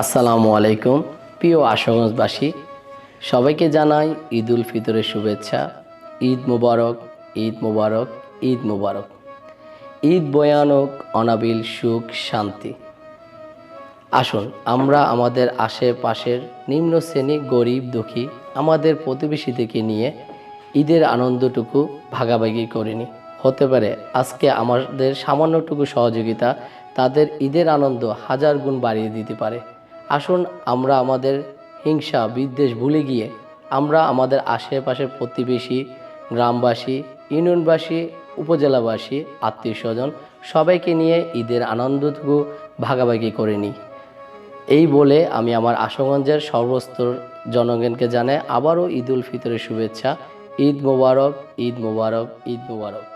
আসসালামু আলাইকুম, প্রিয় আশাগঞ্জবাসী সবাইকে জানাই ঈদ উল ফিতরের শুভেচ্ছা। ঈদ মুবারক ঈদ মুবারক ঈদ মুবারক। ঈদ বয়ানক অনাবিল সুখ, শান্তি। আসুন, আমরা আমাদের আশেপাশের নিম্ন শ্রেণি গরিব, দুঃখী আমাদের প্রতিবেশীদেরকে নিয়ে ঈদের আনন্দটুকু ভাগাভাগি করিনি হতে পারে আজকে আমাদের সামান্যটুকু সহযোগিতা তাদের ঈদের আনন্দ হাজার গুণ বাড়িয়ে দিতে পারে। আসুন আমরা আমাদের হিংসা, বিদ্বেষ ভুলে গিয়ে আমরা আমাদের আশেপাশের প্রতিবেশী, গ্রামবাসী, ইউনিয়নবাসী, উপজেলাবাসী আত্মীয় স্বজন সবাইকে নিয়ে ঈদের আনন্দটুকু ভাগাভাগি করে নিই। এই বলে আমি আমার আশাগঞ্জের সর্বস্তর জনগণকে জানাই আবারও ঈদ উল ফিতরের শুভেচ্ছা। ঈদ মোবারক ঈদ মোবারক ঈদ মোবারক।